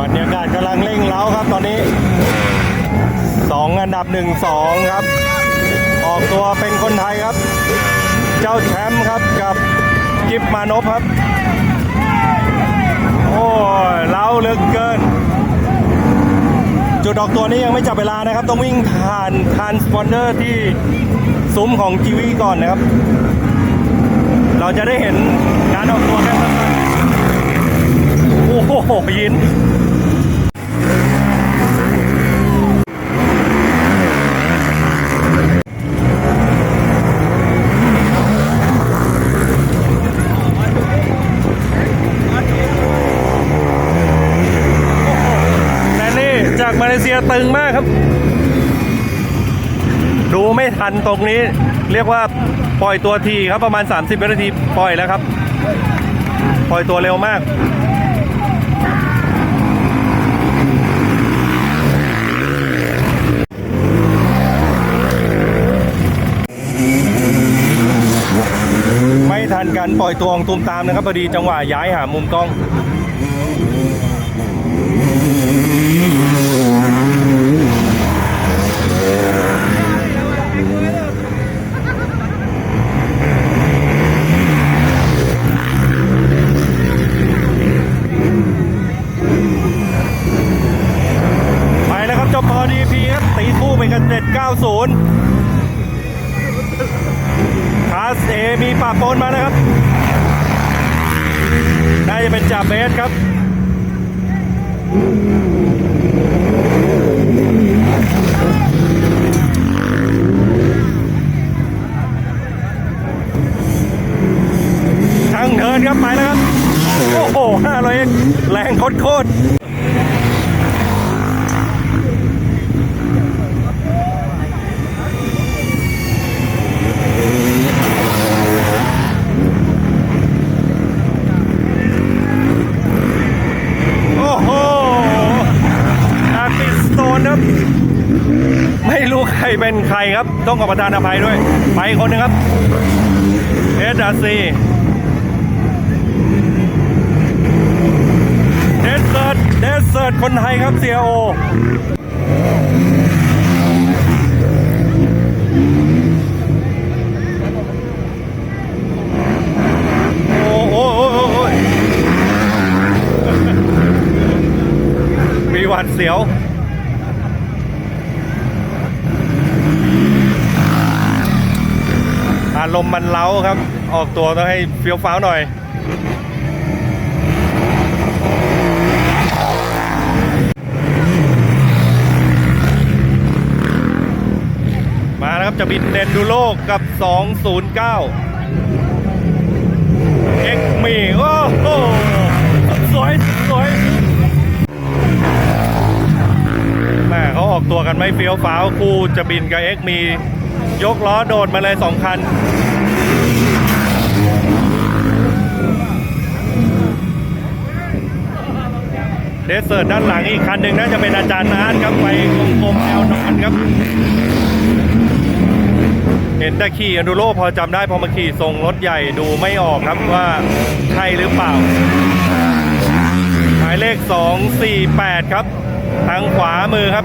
บรรยากาศกำลังเร่งเร้าครับตอนนี้สองอันดับหนึ่งสองครับ ออกตัวเป็นคนไทยครับ เจ้าแชมป์ครับกับกิฟมานพครับ โอ้ยเล้าเลือเกิน จุดออกตัวนี้ยังไม่จับเวลานะครับ ต้องวิ่งผ่านทานสปอนเดอร์ที่ซุ้มของจีวีก่อนนะครับ เราจะได้เห็นการออกตัวกันสั้นๆโอ้โหยิน จากมาเลเซียตึงมากครับ ดูไม่ทันตรงนี้ เรียกว่าปล่อยตัวทีครับประมาณ 30วินาทีปล่อยแล้วครับ ปล่อยตัวเร็วมากไม่ทันการปล่อยตัวของตูมตามนะครับพอดีจังหวะย้ายหามุมกล้อง ไปแล้วครับจบพอดีพีครับตีคู่เป็นกันเจ็ดเก้าศูนย์คาสเอมีปะปนมาแล้วครับ น่าจะเป็นจ่าเบสครับช่างเทินครับไปแล้วครับ โอ้โห500เองแรงโคตรๆ โอ้โหอาร์ติสโตน ครับ ไม่รู้ใครเป็นใครครับ ต้องขอประทานอภัยด้วย ไปคนหนึงครับเอสอาซีเดสเซิร์ตเดสเซิร์ตคนไทยครับเซียโอโอ้โหโอ้โหโอ้โหมีหวัดเสียว อารมณ์มันเล้าครับ ออกตัวต้องให้เฟี้ยวฟ้าวหน่อย มาแล้วครับจะบินเดนดูโลกกับ 209 เอ็กมีโอ้โหสวยสวยแม่เขาออกตัวกันไม่เฟี้ยวฟ้าวคู่จะบินกับเอ็กมี ยกล้อโดดมาเลยสองคัน เดสเซิร์ด้านหลังอีกคันหนึ่งน่าจะเป็นอาจารย์นาร์ตครับไปกลมๆแนวนอนครับ เห็นแต่ขี่อันดูโรพอจำได้พอมาขี่ทรงรถใหญ่ดูไม่ออกครับว่าใช่หรือเปล่า หมายเลข 248 ครับ ทางขวามือครับ